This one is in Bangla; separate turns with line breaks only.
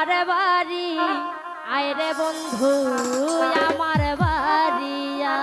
আমার বাড়ি। আয় রে বন্ধু আমার বাড়িয়া